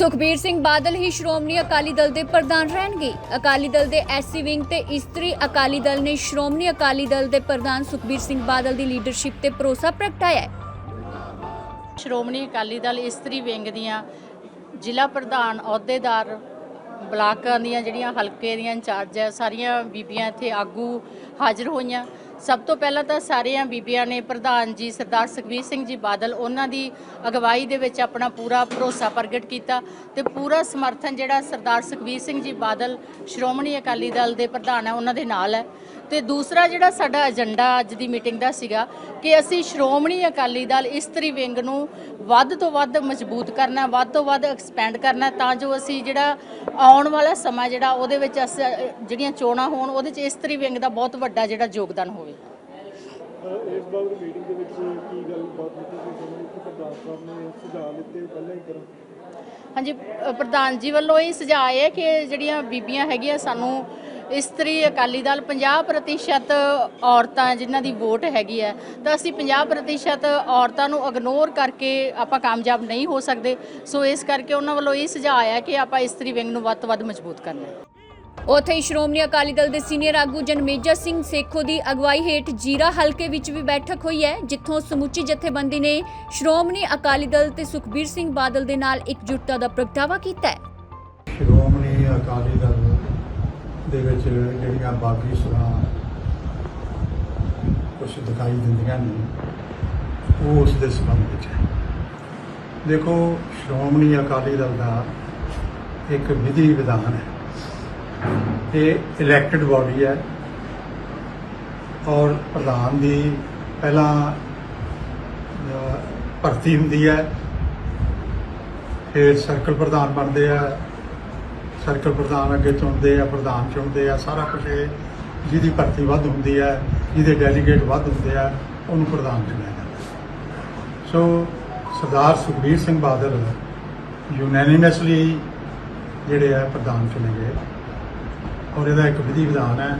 ਸੁਖਬੀਰ ਸਿੰਘ ਬਾਦਲ ਹੀ ਸ਼੍ਰੋਮਣੀ ਅਕਾਲੀ ਦਲ ਦੇ ਪ੍ਰਧਾਨ ਰਹਿਣਗੇ। ਅਕਾਲੀ ਦਲ ਦੇ ਐਸਸੀ ਵਿੰਗ ਤੇ ਇਸਤਰੀ ਅਕਾਲੀ ਦਲ ਨੇ ਸ਼੍ਰੋਮਣੀ ਅਕਾਲੀ ਦਲ ਦੇ ਪ੍ਰਧਾਨ ਸੁਖਬੀਰ ਸਿੰਘ ਬਾਦਲ ਦੀ ਲੀਡਰਸ਼ਿਪ ਤੇ ਭਰੋਸਾ ਪ੍ਰਗਟਾਇਆ ਸ਼੍ਰੋਮਣੀ ਅਕਾਲੀ ਦਲ ਇਸਤਰੀ ਵਿੰਗ ਦੀਆਂ ਜ਼ਿਲ੍ਹਾ ਪ੍ਰਧਾਨ ਅਹੁਦੇਦਾਰ ਬਲਾਕਾਂ ਦੀਆਂ ਜਿਹੜੀਆਂ ਹਲਕੇ ਦੀਆਂ ਇੰਚਾਰਜ ਹੈ, ਸਾਰੀਆਂ ਬੀਬੀਆਂ ਇੱਥੇ ਆਗੂ ਹਾਜ਼ਰ ਹੋਈਆਂ। ਸਭ ਤੋਂ ਪਹਿਲਾਂ ਤਾਂ ਸਾਰੀਆਂ ਬੀਬੀਆਂ ਨੇ ਪ੍ਰਧਾਨ ਜੀ ਸਰਦਾਰ ਸੁਖਬੀਰ ਸਿੰਘ ਜੀ ਬਾਦਲ, ਉਹਨਾਂ ਦੀ ਅਗਵਾਈ ਦੇ ਵਿੱਚ ਆਪਣਾ ਪੂਰਾ ਭਰੋਸਾ ਪ੍ਰਗਟ ਕੀਤਾ ਤੇ ਪੂਰਾ ਸਮਰਥਨ ਜਿਹੜਾ ਸਰਦਾਰ ਸੁਖਬੀਰ ਸਿੰਘ ਜੀ ਬਾਦਲ, ਸ਼੍ਰੋਮਣੀ ਅਕਾਲੀ ਦਲ ਦੇ ਪ੍ਰਧਾਨ ਹੈ, ਉਹਨਾਂ ਦੇ ਨਾਲ ਹੈ। ਤੇ ਦੂਸਰਾ ਜਿਹੜਾ ਸਾਡਾ ਏਜੰਡਾ ਅੱਜ ਦੀ ਮੀਟਿੰਗ ਦਾ ਸੀਗਾ ਕਿ ਅਸੀਂ ਸ਼੍ਰੋਮਣੀ ਅਕਾਲੀ ਦਲ ਇਸਤਰੀ ਵਿੰਗ ਨੂੰ ਵੱਧ ਤੋਂ ਵੱਧ ਮਜ਼ਬੂਤ ਕਰਨਾ ਵੱਧ ਤੋਂ ਵੱਧ ਐਕਸਪੈਂਡ ਕਰਨਾ ਤਾਂ ਜੋ ਅਸੀਂ ਜਿਹੜਾ ਆਉਣ ਵਾਲਾ ਸਮਾਂ ਜਿਹੜਾ ਉਹਦੇ ਵਿੱਚ ਅਸ ਜਿਹੜੀਆਂ ਚੋਣਾਂ ਹੋਣ ਉਹਦੇ 'ਚ ਇਸਤਰੀ ਵਿੰਗ ਦਾ ਬਹੁਤ ਵੱਡਾ ਜਿਹੜਾ ਯੋਗਦਾਨ ਹੋਵੇ। ਅਹ ਇਸ ਬਾਬਤ ਮੀਟਿੰਗ ਦੇ ਵਿੱਚ ਕੀ ਗੱਲ ਬਾਤ ਕੀਤੀ ਸੀ ਤੁਹਾਨੂੰ ਕਿ ਪ੍ਰਧਾਨ ਸਾਹਿਬ ਨੇ ਸੁਝਾਅ ਦਿੱਤੇ ਪਹਿਲਾਂ ਹੀ ਕਰਨ ਹਾਂਜੀ ਪ੍ਰਧਾਨ ਜੀ ਵੱਲੋਂ ਇਹ ਸੁਝਾਅ ਹੈ ਕਿ ਜਿਹੜੀਆਂ ਬੀਬੀਆਂ ਹੈਗੀਆਂ ਸਾਨੂੰ ਇਸਤਰੀ ਅਕਾਲੀ ਦਲ 50% ਔਰਤਾਂ ਜਿਨ੍ਹਾਂ ਦੀ ਵੋਟ ਹੈਗੀ ਹੈ ਤਾਂ ਅਸੀਂ 50% ਔਰਤਾਂ ਨੂੰ ਇਗਨੋਰ ਕਰਕੇ ਆਪਾਂ ਕਾਮਯਾਬ ਨਹੀਂ ਹੋ ਸਕਦੇ। ਸੋ ਇਸ ਕਰਕੇ ਉਹਨਾਂ ਵੱਲੋਂ ਇਹ ਸੁਝਾਅ ਹੈ ਕਿ ਆਪਾਂ ਇਸਤਰੀ ਵਿੰਗ ਨੂੰ ਵੱਧ ਤੋਂ ਵੱਧ ਮਜ਼ਬੂਤ ਕਰਨਾ ਹੈ। ਉੱਥੇ ਹੀ ਸ਼੍ਰੋਮਣੀ ਅਕਾਲੀ ਦਲ ਦੇ ਸੀਨੀਅਰ ਆਗੂ ਜਨਮੇਜਰ ਸਿੰਘ ਸੇਖੋ ਦੀ ਅਗਵਾਈ ਹੇਠ ਜੀਰਾ ਹਲਕੇ ਵਿੱਚ ਵੀ ਬੈਠਕ ਹੋਈ ਹੈ ਜਿੱਥੋਂ ਸਮੁੱਚੀ ਜਥੇਬੰਦੀ ਨੇ ਸ਼੍ਰੋਮਣੀ ਅਕਾਲੀ ਦਲ ਤੇ ਸੁਖਬੀਰ ਸਿੰਘ ਬਾਦਲ ਦੇ ਨਾਲ ਇਕਜੁੱਟਤਾ ਦਾ ਪ੍ਰਗਟਾਵਾ ਕੀਤਾ ਹੈ। ਸ਼੍ਰੋਮਣੀ ਅਕਾਲੀ ਦਲ ਦੇ ਵਿੱਚ ਜਿਹੜੀਆਂ ਬਾਗੀ ਸੁਰਾਂ ਕੁਝ ਦਿਖਾਈ ਦਿੰਦੀਆਂ ਨੇ, ਉਹ ਉਸ ਦੇ ਸੰਬੰਧ ਵਿੱਚ ਹੈ। ਦੇਖੋ, ਸ਼੍ਰੋਮਣੀ ਅਕਾਲੀ ਦਲ ਦਾ ਇੱਕ ਵਿਧੀ ਵਿਧਾਨ ਹੈ। ਇਹ ਇਲੈਕਟਿਡ ਬਾਡੀ ਹੈ ਔਰ ਪ੍ਰਧਾਨ ਦੀ ਪਹਿਲਾਂ ਭਰਤੀ ਹੁੰਦੀ ਹੈ, ਫਿਰ ਸਰਕਲ ਪ੍ਰਧਾਨ ਬਣਦੇ ਆ ਸਰਕਲ ਪ੍ਰਧਾਨ ਅੱਗੇ ਚੁਣਦੇ ਆ, ਪ੍ਰਧਾਨ ਚੁਣਦੇ ਆ, ਸਾਰਾ ਕੁਝ ਇਹ ਜਿਹਦੀ ਭਰਤੀ ਵੱਧ ਹੁੰਦੀ ਹੈ ਜਿਹਦੇ ਡੈਲੀਗੇਟ ਵੱਧ ਹੁੰਦੇ ਆ, ਉਹਨੂੰ ਪ੍ਰਧਾਨ ਚੁਣਿਆ ਜਾਂਦਾ ਸੋ ਸਰਦਾਰ ਸੁਖਬੀਰ ਸਿੰਘ ਬਾਦਲ ਯੂਨੈਨਿਮਸਲੀ ਜਿਹੜੇ ਆ ਪ੍ਰਧਾਨ ਚੁਣੇ ਗਏ ਔਰ ਇਹਦਾ ਇੱਕ ਵਿਧੀ ਵਿਧਾਨ ਹੈ,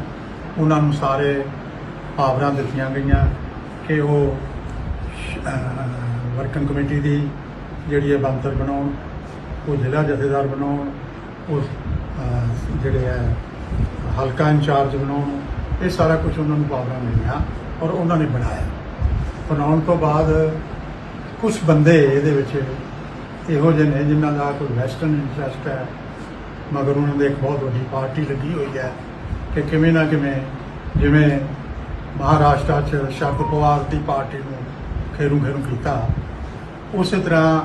ਉਹਨਾਂ ਨੂੰ ਸਾਰੇ ਪਾਵਰਾਂ ਦਿੱਤੀਆਂ ਗਈਆਂ ਕਿ ਉਹ ਵਰਕਿੰਗ ਕਮੇਟੀ ਦੀ ਜਿਹੜੀ ਹੈ ਬੰਤਰ ਬਣਾਉਣ, ਉਹ ਜ਼ਿਲ੍ਹਾ ਜਥੇਦਾਰ ਬਣਾਉਣ ਉਸ ਜਿਹੜੇ ਹੈ ਹਲਕਾ ਇੰਚਾਰਜ ਬਣਾਉਣ ਇਹ ਸਾਰਾ ਕੁਝ ਉਹਨਾਂ ਨੂੰ ਪਾਵਰਾਂ ਮਿਲੀਆਂ ਔਰ ਉਹਨਾਂ ਨੇ ਬਣਾਇਆ। ਬਣਾਉਣ ਤੋਂ ਬਾਅਦ ਕੁਝ ਬੰਦੇ ਇਹਦੇ ਵਿੱਚ ਇਹੋ ਜਿਹੇ ਨੇ ਜਿਨ੍ਹਾਂ ਦਾ ਕੋਈ ਵੈਸਟਰਨ ਇੰਟਰਸਟ ਹੈ। ਮਗਰ ਉਹਨਾਂ ਦੇ ਇੱਕ ਬਹੁਤ ਵੱਡੀ ਪਾਰਟੀ ਲੱਗੀ ਹੋਈ ਹੈ ਕਿ ਕਿਵੇਂ ਨਾ ਕਿਵੇਂ ਜਿਵੇਂ ਮਹਾਰਾਸ਼ਟਰ 'ਚ ਸ਼ਰਦ ਪਵਾਰ ਦੀ ਪਾਰਟੀ ਨੂੰ ਖੇਰੂ ਖੇਰੂ ਕੀਤਾ, ਉਸੇ ਤਰ੍ਹਾਂ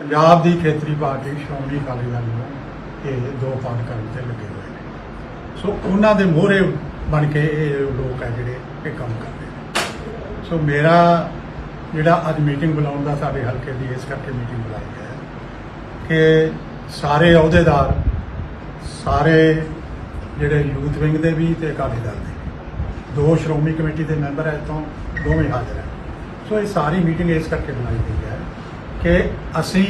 ਪੰਜਾਬ ਦੀ ਖੇਤਰੀ ਪਾਰਟੀ ਸ਼੍ਰੋਮਣੀ ਅਕਾਲੀ ਦਲ ਨੂੰ ਇਹ ਦੋ ਪਾਰਟ ਕਰਨ ਤੇ ਲੱਗੇ ਹੋਏ ਨੇ। ਸੋ ਉਹਨਾਂ ਦੇ ਮੋਹਰੇ ਬਣ ਕੇ ਇਹ ਲੋਕ ਹੈ ਜਿਹੜੇ ਇਹ ਕੰਮ ਕਰਦੇ ਨੇ। ਸੋ ਮੇਰਾ ਜਿਹੜਾ ਅੱਜ ਮੀਟਿੰਗ ਬੁਲਾਉਣ ਦਾ ਸਾਡੇ ਹਲਕੇ ਦੀ ਇਸ ਕਰਕੇ ਮੀਟਿੰਗ ਬੁਲਾਈ ਹੈ ਕਿ ਸਾਰੇ ਅਹੁਦੇਦਾਰ, ਸਾਰੇ ਜਿਹੜੇ ਯੂਥ ਵਿੰਗ ਦੇ ਵੀ ਤੇ ਅਕਾਲੀ ਦਲ ਦੇ ਦੋ ਸ਼੍ਰੋਮਣੀ ਕਮੇਟੀ ਦੇ ਮੈਂਬਰ ਹੈ ਤੋਂ ਦੋਵੇਂ ਹਾਜ਼ਰ ਹੈ ਸੋ ਇਹ ਸਾਰੀ ਮੀਟਿੰਗ ਇਸ ਕਰਕੇ ਬਣਾਈ ਗਈ ਹੈ ਕਿ ਅਸੀਂ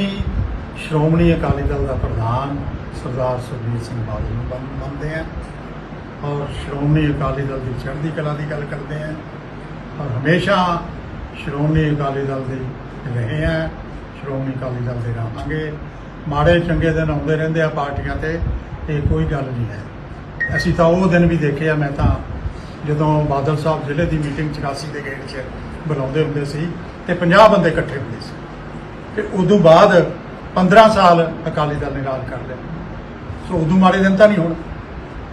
ਸ਼੍ਰੋਮਣੀ ਅਕਾਲੀ ਦਲ ਦਾ ਪ੍ਰਧਾਨ ਸਰਦਾਰ ਸੁਖਬੀਰ ਸਿੰਘ ਬਾਦਲ ਨੂੰ ਮੰਨ- ਮੰਨਦੇ ਹਾਂ ਔਰ ਸ਼੍ਰੋਮਣੀ ਅਕਾਲੀ ਦਲ ਦੀ ਚੜ੍ਹਦੀ ਕਲਾ ਦੀ ਗੱਲ ਕਰਦੇ ਹਾਂ ਔਰ ਹਮੇਸ਼ਾ ਸ਼੍ਰੋਮਣੀ ਅਕਾਲੀ ਦਲ ਦੇ ਰਹੇ ਹਾਂ, ਸ਼੍ਰੋਮਣੀ ਅਕਾਲੀ ਦਲ ਦੇ ਰਹਾਂਗੇ। ਮਾੜੇ ਚੰਗੇ ਦਿਨ ਆਉਂਦੇ ਰਹਿੰਦੇ ਆ ਪਾਰਟੀਆਂ ਤੇ, ਇਹ ਕੋਈ ਗੱਲ ਨਹੀਂ ਹੈ। ਅਸੀਂ ਤਾਂ ਉਹ ਦਿਨ ਵੀ ਦੇਖੇ ਆ, ਮੈਂ ਤਾਂ ਜਦੋਂ ਬਾਦਲ ਸਾਹਿਬ ਜ਼ਿਲ੍ਹੇ ਦੀ ਮੀਟਿੰਗ 84 ਦੇ ਗੇਟ 'ਚ ਬੁਲਾਉਂਦੇ ਹੁੰਦੇ ਸੀ ਤੇ 50 ਬੰਦੇ ਇਕੱਠੇ ਹੁੰਦੇ ਸੀ। ਤੇ ਉਦੋਂ ਬਾਅਦ 15 ਸਾਲ ਅਕਾਲੀ ਦਲ ਨੇ ਰਾਜ ਕਰ ਲਿਆ। ਸੋ ਉਦੋਂ ਮਾੜੇ ਦਿਨ ਤਾਂ ਨਹੀਂ ਹੋਣ।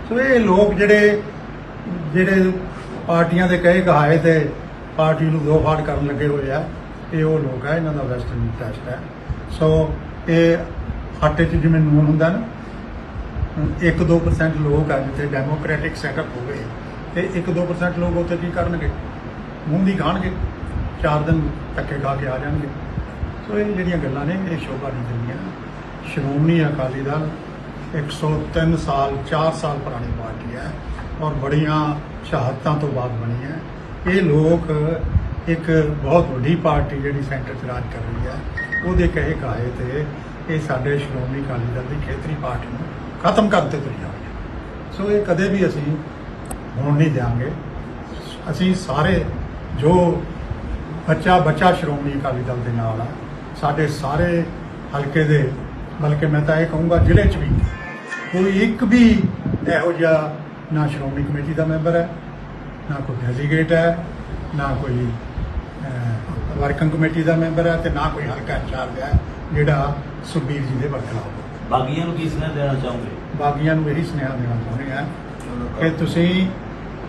ਸੋ ਇਹ ਲੋਕ ਜਿਹੜੇ ਜਿਹੜੇ ਪਾਰਟੀਆਂ ਦੇ ਕਹੇ ਕਹਾਏ ਤੇ ਪਾਰਟੀ ਨੂੰ ਦੋ ਫਾੜ ਕਰਨ ਲੱਗੇ ਹੋਏ ਆ, ਇਹ ਉਹ ਲੋਕ ਆ, ਇਹਨਾਂ ਦਾ ਵੈਸਟਰਨ ਇੰਟਰਸਟ ਹੈ। ਸੋ ਇਹ ਆਟੇ 'ਚ ਜਿਵੇਂ ਨੂਨ ਹੁੰਦਾ ਨਾ 1-2% ਲੋਕ ਆ ਜਿੱਥੇ ਡੈਮੋਕ੍ਰੈਟਿਕ ਸੈਟਅਪ ਹੋ ਗਏ ਤੇ 1-2% ਲੋਕ ਉੱਥੇ ਕੀ ਕਰਨਗੇ? ਮੂੰਹ ਦੀ ਖਾਣਗੇ, ਚਾਰ ਦਿਨ ਧੱਕੇ ਖਾ ਕੇ ਆ ਜਾਣਗੇ। ਸੋ ਇਹ ਜਿਹੜੀਆਂ ਗੱਲਾਂ ਨੇ, ਇਹ ਸ਼ੋਭਾ ਨਹੀਂ ਦਿੰਦੀਆਂ। ਸ਼੍ਰੋਮਣੀ ਅਕਾਲੀ ਦਲ 103 ਸਾਲ 4 ਸਾਲ ਪੁਰਾਣੀ ਪਾਰਟੀ ਹੈ ਔਰ ਬੜੀਆਂ ਸ਼ਹਾਦਤਾਂ ਤੋਂ ਬਾਅਦ ਬਣੀ ਹੈ। ਇਹ ਲੋਕ ਇੱਕ ਬਹੁਤ ਵੱਡੀ ਪਾਰਟੀ ਜਿਹੜੀ ਸੈਂਟਰ 'ਚ ਰਾਜ ਕਰ ਰਹੀ ਹੈ, ਉਹਦੇ ਕਹੇ ਕਾਹੇ ਤੇ ਇਹ ਸਾਡੇ ਸ਼੍ਰੋਮਣੀ ਅਕਾਲੀ ਦਲ ਦੀ ਖੇਤਰੀ ਪਾਰਟੀ ਨੂੰ ਖਤਮ ਕਰਨ ਤੇ ਤੁਰੀ ਹੋਈ ਸੋ ਇਹ ਕਦੇ ਵੀ ਅਸੀਂ ਹੋਣ ਨਹੀਂ ਦਿਆਂਗੇ। ਅਸੀਂ ਸਾਰੇ ਜੋ ਬੱਚਾ ਬੱਚਾ ਸ਼੍ਰੋਮਣੀ ਅਕਾਲੀ ਦਲ ਦੇ ਨਾਲ ਆ, ਸਾਡੇ ਸਾਰੇ ਹਲਕੇ ਦੇ, ਬਲਕਿ ਮੈਂ ਤਾਂ ਇਹ ਕਹੂੰਗਾ ਜ਼ਿਲ੍ਹੇ 'ਚ ਵੀ ਕੋਈ ਇੱਕ ਵੀ ਇਹੋ ਜਿਹਾ ਨਾ ਸ਼੍ਰੋਮਣੀ ਕਮੇਟੀ ਦਾ ਮੈਂਬਰ ਹੈ ਨਾ ਕੋਈ ਡੈਲੀਗੇਟ ਹੈ ਨਾ ਕੋਈ ਵਰਕਿੰਗ ਕਮੇਟੀ ਦਾ ਮੈਂਬਰ ਹੈ ਤੇ ਨਾ ਕੋਈ ਹਲਕਾ ਇੰਚਾਰਜ ਹੈ ਜਿਹੜਾ ਸੁਖਬੀਰ ਜੀ ਦੇ ਵਰਖਲਾ ਹੋਵੇ ਬਾਗੀਆਂ ਨੂੰ ਕੀ ਸੁਨੇਹਾ ਦੇਣਾ ਚਾਹੋਗੇ? ਬਾਗੀਆਂ ਨੂੰ ਇਹੀ ਸੁਨੇਹਾ ਦੇਣਾ ਚਾਹੁੰਦੇ ਹਾਂ ਕਿ ਤੁਸੀਂ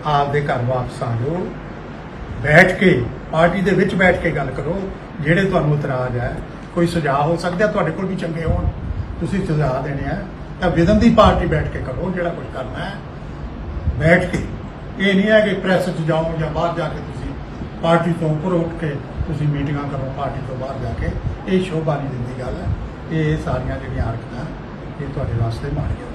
ਆਪਦੇ ਘਰ ਵਾਪਸ ਆ ਜਾਓ ਬੈਠ ਕੇ ਪਾਰਟੀ ਦੇ ਵਿੱਚ ਬੈਠ ਕੇ ਗੱਲ ਕਰੋ ਜਿਹੜੇ ਤੁਹਾਨੂੰ ਇਤਰਾਜ਼ ਹੈ ਕੋਈ ਸੁਝਾਅ ਹੋ ਸਕਦਾ ਤੁਹਾਡੇ ਕੋਲ ਵੀ ਚੰਗੇ ਹੋਣ। ਤੁਸੀਂ ਸੁਝਾਅ ਦੇਣੇ ਆ। ਤਾਂ ਵਿਦਨ ਦੀ ਪਾਰਟੀ ਬੈਠ ਕੇ ਕਰੋ, ਜਿਹੜਾ ਕੁਝ ਕਰਨਾ ਹੈ। ਬੈਠ ਕੇ। ਇਹ ਨਹੀਂ ਹੈ ਕਿ ਪ੍ਰੈਸ 'ਚ ਜਾਓ ਜਾਂ ਬਾਹਰ ਜਾ ਕੇ ਤੁਸੀਂ ਪਾਰਟੀ ਤੋਂ ਉੱਪਰ ਉੱਠ ਕੇ ਤੁਸੀਂ ਮੀਟਿੰਗਾਂ ਕਰੋ, ਪਾਰਟੀ ਤੋਂ ਬਾਹਰ ਜਾ ਕੇ। ਇਹ ਸ਼ੋਭਾ ਨਹੀਂ ਦਿੰਦੀ ਗੱਲ। ਹੈ ਇਹ ਸਾਰੀਆਂ ਜਿਹੜੀਆਂ ਹਰਕਤਾਂ ਇਹ ਤੁਹਾਡੇ ਵਾਸਤੇ ਮਾੜੀਆਂ